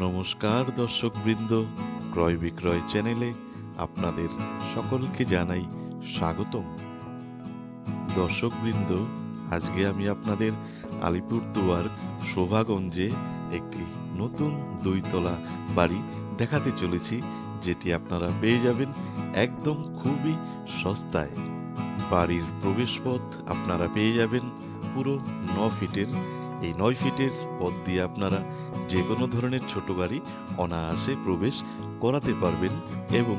নমস্কার দর্শকবৃন্দ, ক্রয় বিক্রয় চ্যানেলে আপনাদের সকলকে জানাই স্বাগতম। দর্শকবৃন্দ, আজকে আমি আপনাদের আলিপুরদুয়ার শোভাগঞ্জে একটি নতুন দুইতলা বাড়ি দেখাতে চলেছি, যেটি আপনারা পেয়ে যাবেন একদম খুবই সস্তায়। বাড়ির প্রবেশপথ আপনারা পেয়ে যাবেন পুরো ন ফিটের এই নয় ফিটের পথ দিয়ে আপনারা যে কোনো ধরনের ছোট গাড়ি অনায়াসে প্রবেশ করাতে পারবেন এবং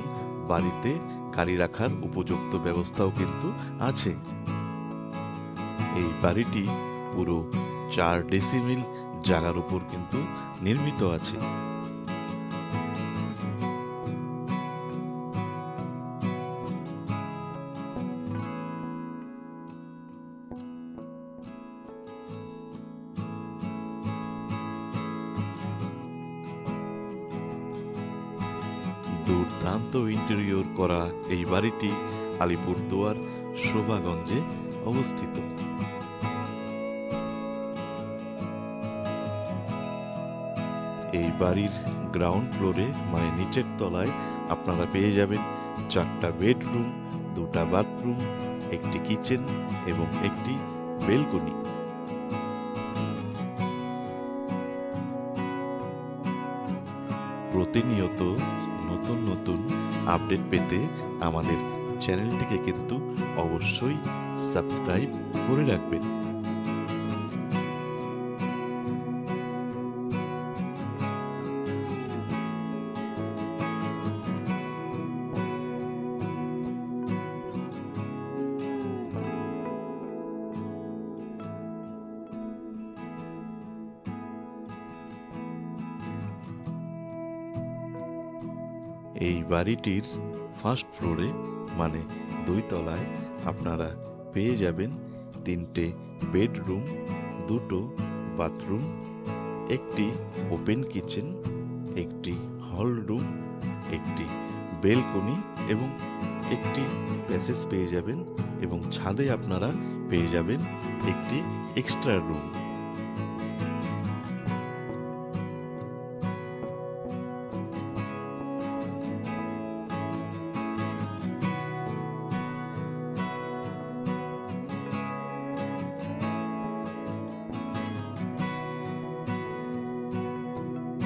বাড়িতে গাড়ি রাখার উপযুক্ত ব্যবস্থাও কিন্তু আছে। এই বাড়িটি পুরো চার ডেসিমিল জায়গার উপর কিন্তু নির্মিত আছে। দুর্দান্ত ইন্টেরিয়র করা এই বাড়িটি আলিপুরদুয়ার শোভাগঞ্জে অবস্থিত। এই বাড়ির গ্রাউন্ড ফ্লোরে মানে নিচের তলায়, আপনারা পেয়ে যাবেন চারটা বেডরুম দুটা বাথরুম একটি কিচেন এবং একটি বেলকনি প্রতিনিয়ত নতুন নতুন আপডেট পেতে আমাদের চ্যানেলটিকে কিন্তু অবশ্যই সাবস্ক্রাইব করে রাখবেন। এই বাড়িটির ফার্স্ট ফ্লোরে মানে দুই তলায় আপনারা পেয়ে যাবেন তিনটে বেডরুম, দুটো বাথরুম, একটি ওপেন কিচেন একটি হল রুম একটি বেলকনি এবং একটি প্যাসেজ পেয়ে যাবেন এবং ছাদে আপনারা পেয়ে যাবেন একটি এক্সট্রা রুম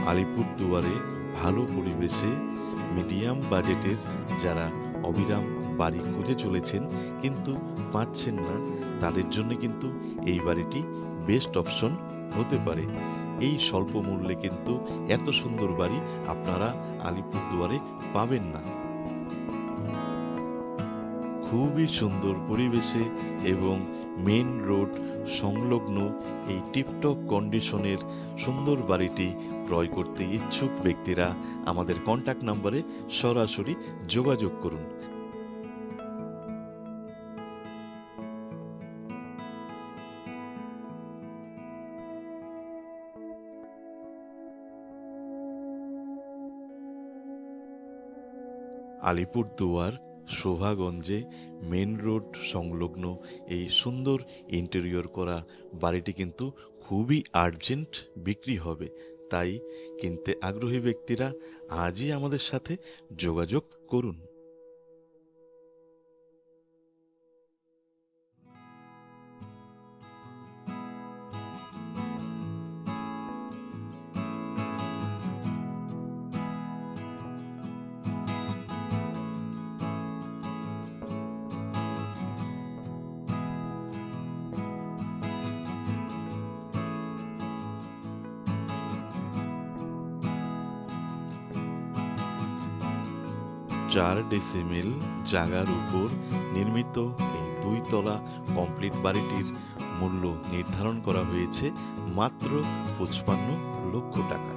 আলিপুরদুয়ারে ভালো পরিবেশে মিডিয়াম বাজেটের যারা অবিরাম বাড়ি খুঁজে চলেছেন কিন্তু পাচ্ছেন না, তাদের জন্য কিন্তু এই বাড়িটি বেস্ট অপশন হতে পারে। এই স্বল্প মূল্যে কিন্তু এত সুন্দর বাড়ি আপনারা আলিপুরদুয়ারে পাবেন না। খুবই সুন্দর পরিবেশে এবং মেন রোড সংলগ্ন এই টিপটপ কন্ডিশনের সুন্দর বাড়িটি ক্রয় করতে ইচ্ছুক ব্যক্তিরা আমাদের কন্ট্যাক্ট নম্বরে সরাসরি যোগাযোগ করুন। আলিপুরদুয়ার শোভাগঞ্জে মেন রোড সংলগ্ন এই সুন্দর ইন্টেরিয়র করা বাড়িটি কিন্তু খুবই আর্জেন্ট বিক্রি হবে। তাই কিনতে আগ্রহী ব্যক্তিরা আজই আমাদের সাথে যোগাযোগ করুন। চার ডিসিমিল জাগার উপর নির্মিত এই দুই তলা কমপ্লিট বাড়িটির মূল্য নির্ধারণ করা হয়েছে মাত্র পঁচপান্ন লক্ষ টাকা।